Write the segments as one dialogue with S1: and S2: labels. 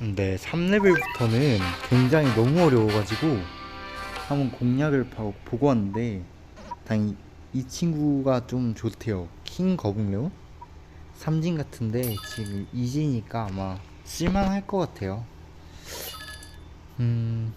S1: 근데 3레벨부터는 굉장히 너무 어려워가지고 한번 공략을 봐- 보고 왔는데 다행히 이 친구가 좀 좋대요. 킹 거북레온? 삼진 같은데 지금 이지니까 아마 쓸만할 것 같아요. 음.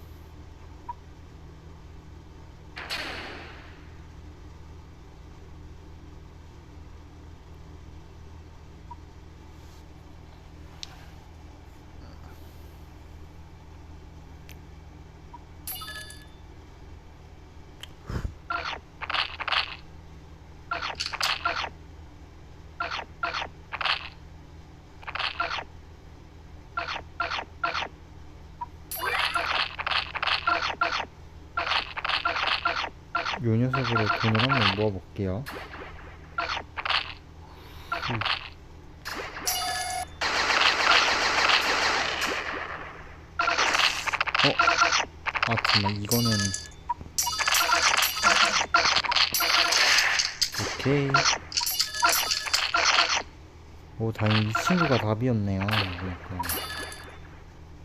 S1: 요 녀석으로 돈을 한번 모아볼게요. 음. 어? 아, 잠깐만, 이거는. 오케이. 오, 다행히 이 친구가 답이었네요. 그러니까.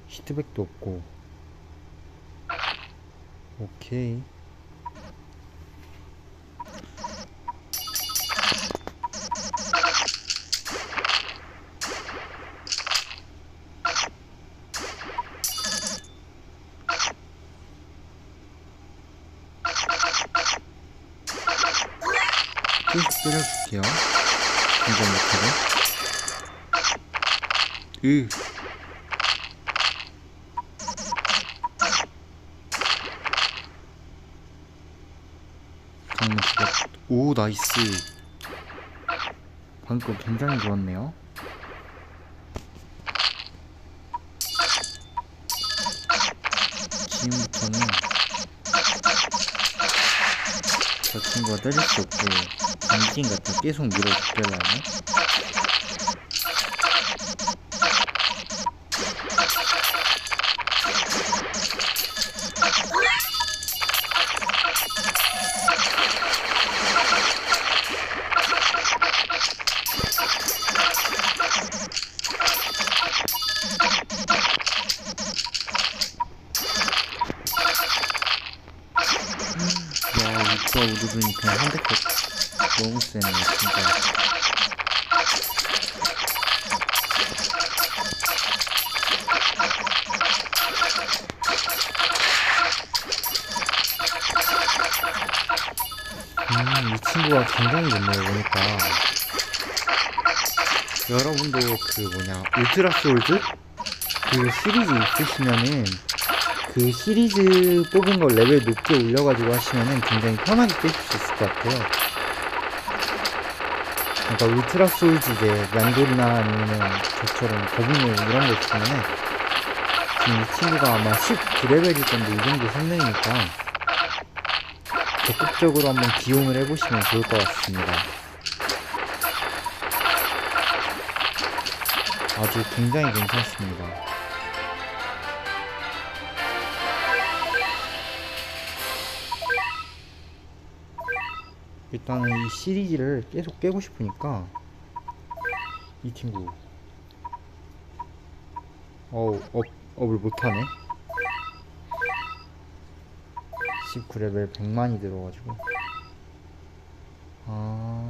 S1: 히트백도 없고. 오케이. 계속 때려줄게요. 이거 못하게. 으. 죽었. 오 나이스. 방금 굉장히 좋았네요. 지금부터는 저 친구가 때릴 수 없고 당진 같은 계속 밀어줄게요 야 이거 우르르니 그냥 한 대컷 너무 세네 진짜. 음이 친구가 굉장히 좋네요 보니까. 여러분도 그 뭐냐 울트라 솔즈? 그 시리즈 있으시면은 그 시리즈 뽑은 걸 레벨 높게 올려가지고 하시면은 굉장히 편하게 깰수 있을 것 같아요. 그러니까 울트라 소울즈 이제 란돌이나 아니면은 저처럼 거북목 이런 거 있으면은 지금 이 친구가 아마 19레벨일 건데 이 정도 성능이니까 적극적으로 한번 기용을 해보시면 좋을 것 같습니다. 아주 굉장히 괜찮습니다. 일단은 이 시리즈를 계속 깨고 싶으니까 이 친구. 어우 업, 업을 못하네. 19레벨 100만이 들어가지고. 아